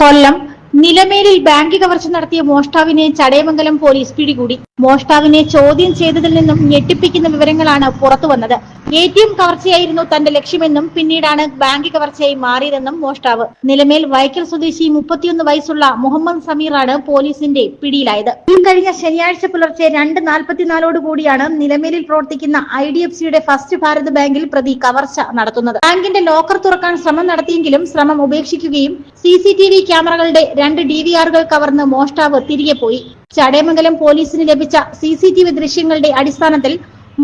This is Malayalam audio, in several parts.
കൊല്ലം നിലമേലിൽ ബാങ്ക് കവർച്ച നടത്തിയ മോഷ്ടാവിനെ ചടയമംഗലം പോലീസ് പിടികൂടി. മോഷ്ടാവിനെ ചോദ്യം ചെയ്തതിൽ നിന്നും ഞെട്ടിപ്പിക്കുന്ന വിവരങ്ങളാണ് പുറത്തു വന്നത്. എ ടി എം കവർച്ചയായിരുന്നു തന്റെ ലക്ഷ്യമെന്നും പിന്നീടാണ് ബാങ്ക് കവർച്ചയായി മാറിയതെന്നും മോഷ്ടാവ്. നിലമേൽ വൈക്കൽ സ്വദേശി മുപ്പത്തിയൊന്ന് വയസ്സുള്ള മുഹമ്മദ് സമീറാണ് പോലീസിന്റെ പിടിയിലായത്. ഈ കഴിഞ്ഞ ശനിയാഴ്ച പുലർച്ചെ രണ്ട് നാൽപ്പത്തിനാലോട് കൂടിയാണ് നിലമേലിൽ പ്രവർത്തിക്കുന്ന ഐ ഡി എഫ് സിയുടെ ഫസ്റ്റ് ഭാരത് ബാങ്കിൽ പ്രതി കവർച്ച നടത്തുന്നത്. ബാങ്കിന്റെ ലോക്കർ തുറക്കാൻ ശ്രമം നടത്തിയെങ്കിലും ശ്രമം ഉപേക്ഷിക്കുകയും സി സി ടി വി ക്യാമറകളുടെ രണ്ട് ഡി വി ആറുകൾ കവർന്ന് മോഷ്ടാവ് തിരികെ പോയി. ചടയമംഗലം പോലീസിന് ലഭിച്ച സി സി ടി വി ദൃശ്യങ്ങളുടെ അടിസ്ഥാനത്തിൽ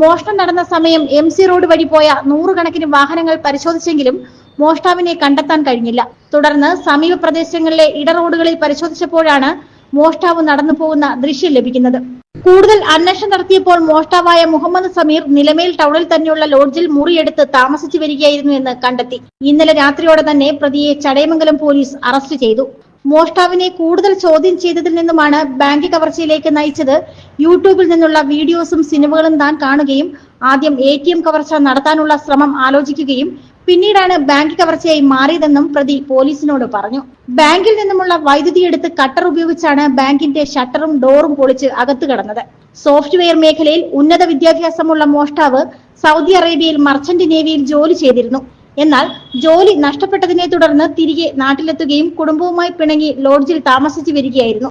മോഷണം നടന്ന സമയം എം സി റോഡ് വഴി പോയ നൂറുകണക്കിന് വാഹനങ്ങൾ പരിശോധിച്ചെങ്കിലും മോഷ്ടാവിനെ കണ്ടെത്താൻ കഴിഞ്ഞില്ല. തുടർന്ന് സമീപ പ്രദേശങ്ങളിലെ ഇടറോഡുകളിൽ പരിശോധിച്ചപ്പോഴാണ് മോഷ്ടാവ് നടന്നു പോകുന്ന ദൃശ്യം ലഭിക്കുന്നത്. കൂടുതൽ അന്വേഷണം നടത്തിയപ്പോൾ മോഷ്ടാവായ മുഹമ്മദ് സമീർ നിലമേൽ ടൗണിൽ തന്നെയുള്ള ലോഡ്ജിൽ മുറിയെടുത്ത് താമസിച്ചു വരികയായിരുന്നു എന്ന് കണ്ടെത്തി. ഇന്നലെ രാത്രിയോടെ തന്നെ പ്രതിയെ ചടയമംഗലം പോലീസ് അറസ്റ്റ് ചെയ്തു. മോഷ്ടാവിനെ കൂടുതൽ ചോദ്യം ചെയ്തതിൽ നിന്നുമാണ് ബാങ്ക് കവർച്ചയിലേക്ക് നയിച്ചത്. യൂട്യൂബിൽ നിന്നുള്ള വീഡിയോസും സിനിമകളും താൻ കാണുകയും ആദ്യം എ ടി എം കവർച്ച നടത്താനുള്ള ശ്രമം ആലോചിക്കുകയും പിന്നീടാണ് ബാങ്ക് കവർച്ചയായി മാറിയതെന്നും പ്രതി പോലീസിനോട് പറഞ്ഞു. ബാങ്കിൽ നിന്നുമുള്ള വൈദ്യുതി എടുത്ത് കട്ടർ ഉപയോഗിച്ചാണ് ബാങ്കിന്റെ ഷട്ടറും ഡോറും പൊളിച്ച് അകത്തു കടന്നത്. സോഫ്റ്റ്വെയർ മേഖലയിൽ ഉന്നത വിദ്യാഭ്യാസമുള്ള മോഷ്ടാവ് സൗദി അറേബ്യയിൽ മർച്ചന്റ് നേവിയിൽ ജോലി ചെയ്തിരുന്നു. എന്നാൽ ജോലി നഷ്ടപ്പെട്ടതിനെ തുടർന്ന് തിരികെ നാട്ടിലെത്തുകയും കുടുംബവുമായി പിണങ്ങി ലോഡ്ജിൽ താമസിച്ചു വരികയായിരുന്നു.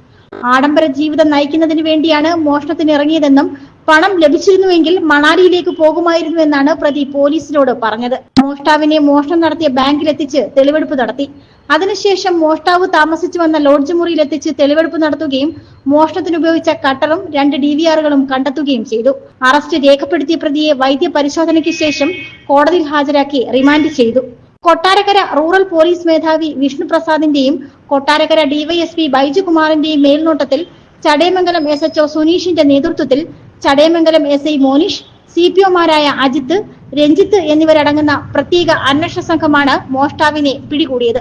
ആഡംബര ജീവിതം നയിക്കുന്നതിന് വേണ്ടിയാണ് മോഷണത്തിന് ഇറങ്ങിയതെന്നും പണം ലഭിച്ചിരുന്നുവെങ്കിൽ മണാലിയിലേക്ക് പോകുമായിരുന്നു എന്നാണ് പ്രതി പോലീസിനോട് പറഞ്ഞത്. മോഷ്ടാവിനെ മോഷണം നടത്തിയ ബാങ്കിലെത്തിച്ച് തെളിവെടുപ്പ് നടത്തി. അതിനുശേഷം മോഷ്ടാവ് താമസിച്ചു വന്ന ലോഡ്ജ് മുറിയിലെത്തിച്ച് തെളിവെടുപ്പ് നടത്തുകയും മോഷണത്തിന് ഉപയോഗിച്ച കട്ടറും രണ്ട് ഡി വി ആറുകളും കണ്ടെത്തുകയും ചെയ്തു. അറസ്റ്റ് രേഖപ്പെടുത്തിയ പ്രതിയെ വൈദ്യ പരിശോധനയ്ക്ക് ശേഷം കോടതിയിൽ ഹാജരാക്കി റിമാൻഡ് ചെയ്തു. കൊട്ടാരക്കര റൂറൽ പോലീസ് മേധാവി വിഷ്ണു പ്രസാദിന്റെയും കൊട്ടാരക്കര ഡിവൈഎസ്പി ബൈജുകുമാറിന്റെയും മേൽനോട്ടത്തിൽ ചടയമംഗലം എസ് എച്ച്ഒ സുനീഷിന്റെ നേതൃത്വത്തിൽ Chadayamangalam S I Monish C P ഒമാരായ Ajith Ranjith എന്നിവരടങ്ങുന്ന പ്രത്യേക അന്വേഷണ സംഘമാണ് മോഷ്ടാവിനെ പിടികൂടിയത്.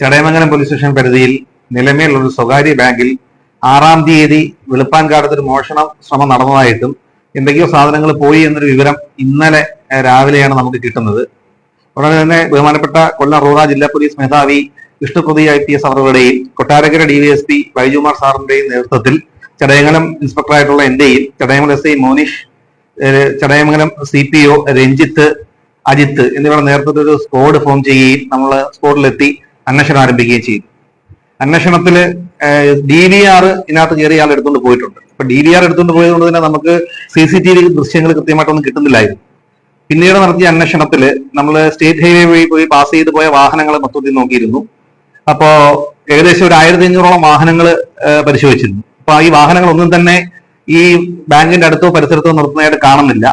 ചടയമംഗലം പോലീസ് സ്റ്റേഷൻ പരിധിയിൽ നിലമേലുള്ള ഒരു സ്വകാര്യ ബാങ്കിൽ ആറാം തീയതി വെളുപ്പാൻകാലത്ത് ഒരു മോഷണ ശ്രമം നടന്നതായിട്ടും എന്തൊക്കെയോ സാധനങ്ങൾ പോയി എന്നൊരു വിവരം ഇന്നലെ രാവിലെയാണ് നമുക്ക് കിട്ടുന്നത്. ഉടനെ തന്നെ ബഹുമാനപ്പെട്ട കൊല്ലം റൂറൽ ജില്ലാ പോലീസ് മേധാവി വിഷ്ണുപ്രതി ഐ പി എസ് അവരുടെയും Kottarakkara D V S P ബൈജുമാർ സാറിന്റെയും നേതൃത്വത്തിൽ ചടയമംഗലം ഇൻസ്പെക്ടറായിട്ടുള്ള എന്റെയും Chadayamangalam S I Monish Chadayamangalam C P O Ranjith Ajith എന്നിവരുടെ നേരത്തെ ഒരു സ്ക്വാഡ് ഫോം ചെയ്യുകയും നമ്മൾ സ്ക്വാഡിലെത്തി അന്വേഷണം ആരംഭിക്കുകയും ചെയ്തു. അന്വേഷണത്തിൽ ഡി വി ആർ ഇതിനകത്ത് കയറി ആൾ എടുത്തുകൊണ്ട് പോയിട്ടുണ്ട്. അപ്പൊ ഡി വി ആർ എടുത്തുകൊണ്ട് പോയത് കൊണ്ട് തന്നെ നമുക്ക് സി സി ടി വി ദൃശ്യങ്ങൾ കൃത്യമായിട്ടൊന്നും കിട്ടുന്നില്ലായിരുന്നു. പിന്നീട് നടത്തിയ അന്വേഷണത്തിൽ നമ്മൾ സ്റ്റേറ്റ് ഹൈവേ വഴി പോയി പാസ് ചെയ്ത് പോയ വാഹനങ്ങൾ മൊത്തത്തിൽ നോക്കിയിരുന്നു. അപ്പോ ഏകദേശം ഒരു ആയിരത്തി അഞ്ഞൂറോളം വാഹനങ്ങൾ പരിശോധിച്ചിരുന്നു. അപ്പൊ ഈ വാഹനങ്ങൾ ഒന്നും തന്നെ ഈ ബാങ്കിന്റെ അടുത്തോ പരിസരത്തോ നിർത്തുന്നതായിട്ട് കാണുന്നില്ല.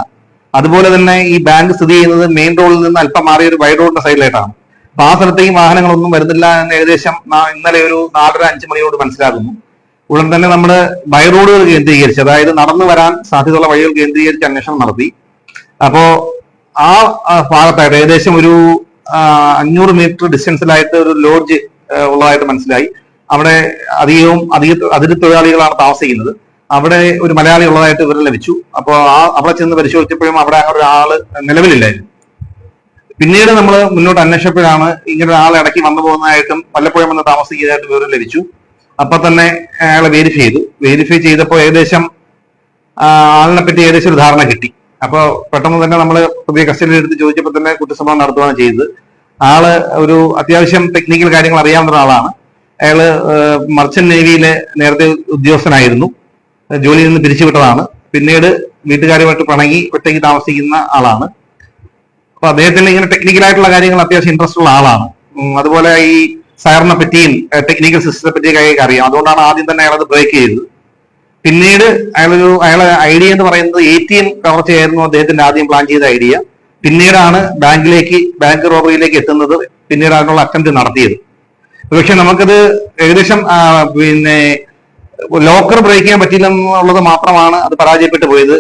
അതുപോലെ തന്നെ ഈ ബാങ്ക് സ്ഥിതി ചെയ്യുന്നത് മെയിൻ റോഡിൽ നിന്ന് അല്പം മാറിയ ഒരു വൈഡ് റോഡിന്റെ സൈഡിലായിട്ടാണ്. അപ്പൊ ആ സ്ഥലത്തേക്ക് വാഹനങ്ങളൊന്നും വരുന്നില്ല എന്ന് ഏകദേശം ഇന്നലെ ഒരു നാലര അഞ്ച് മണിയോട് മനസ്സിലാകുന്നു. ഉടൻ തന്നെ നമ്മൾ ബൈ റോഡുകൾ കേന്ദ്രീകരിച്ച് അതായത് നടന്നു വരാൻ സാധ്യതയുള്ള വഴികൾ കേന്ദ്രീകരിച്ച് അന്വേഷണം നടത്തി. അപ്പോ ആ ഭാഗത്തായിട്ട് ഏകദേശം ഒരു അഞ്ഞൂറ് മീറ്റർ ഡിസ്റ്റൻസിലായിട്ട് ഒരു ലോഡ്ജ് ഉള്ളതായിട്ട് മനസ്സിലായി. അവിടെ അധികവും അധിക അതിഥി തൊഴിലാളികളാണ് താമസിക്കുന്നത്. അവിടെ ഒരു മലയാളി ഉള്ളതായിട്ട് വിവരം ലഭിച്ചു. അപ്പോൾ ആ അവിടെ ചെന്ന് പരിശോധിച്ചപ്പോഴും അവിടെ ഒരാൾ നിലവിലില്ലായിരുന്നു. പിന്നീട് നമ്മൾ മുന്നോട്ട് അന്വേഷിച്ചപ്പോഴാണ് ഇങ്ങനെ ഒരാൾ ഇടയ്ക്ക് വന്നു പോകുന്നതായിട്ടും പലപ്പോഴും വന്ന് താമസിക്കുന്നതായിട്ട് വിവരം ലഭിച്ചു. അപ്പൊ തന്നെ അയാളെ വെരിഫൈ ചെയ്തു. വെരിഫൈ ചെയ്തപ്പോൾ ഏകദേശം ആളിനെ പറ്റി ഏകദേശം ഒരു ധാരണ കിട്ടി. അപ്പോൾ പെട്ടെന്ന് തന്നെ നമ്മൾ പുതിയ കസ്റ്റഡിയിൽ എടുത്ത് ചോദിച്ചപ്പോൾ തന്നെ കുറ്റസമ്മതം നടത്തുകയാണ് ചെയ്തത്. ആൾ ഒരു അത്യാവശ്യം ടെക്നിക്കൽ കാര്യങ്ങൾ അറിയാവുന്ന ഒരാളാണ്. അയാൾ മർച്ചന്റ് നേവിയിലെ നേരത്തെ ഉദ്യോഗസ്ഥനായിരുന്നു. ജോലിയിൽ നിന്ന് പിരിച്ചുവിട്ടതാണ്. പിന്നീട് വീട്ടുകാരുമായിട്ട് പിണങ്ങി ഒറ്റയ്ക്ക് താമസിക്കുന്ന ആളാണ്. അപ്പൊ അദ്ദേഹത്തിന് ഇങ്ങനെ ടെക്നിക്കലായിട്ടുള്ള കാര്യങ്ങൾ അത്യാവശ്യം ഇൻട്രസ്റ്റ് ഉള്ള ആളാണ്. അതുപോലെ ഈ സയറിനെ പറ്റിയും ടെക്നിക്കൽ സിസ്റ്റത്തെ പറ്റിയൊക്കെ അയാൾക്ക് അറിയാം. അതുകൊണ്ടാണ് ആദ്യം തന്നെ അയാളത് ബ്രേക്ക് ചെയ്തത്. പിന്നീട് അയാളൊരു അയാളെ ഐഡിയ എന്ന് പറയുന്നത് എ ടി എം കവർച്ചയായിരുന്നു അദ്ദേഹത്തിന്റെ ആദ്യം പ്ലാൻ ചെയ്ത ഐഡിയ പിന്നീടാണ് ബാങ്കിലേക്ക് ബാങ്ക് റോബറിയിലേക്ക് എത്തുന്നത് പിന്നീട് അതിനുള്ള അറ്റംപ്റ്റ് നടത്തിയത്. പക്ഷെ നമുക്കത് ഏകദേശം പിന്നെ ലോക്കർ ബ്രേക്ക് ചെയ്യാൻ പറ്റില്ല എന്നുള്ളത് മാത്രമാണ് അത് പരാജയപ്പെട്ടു പോയത്.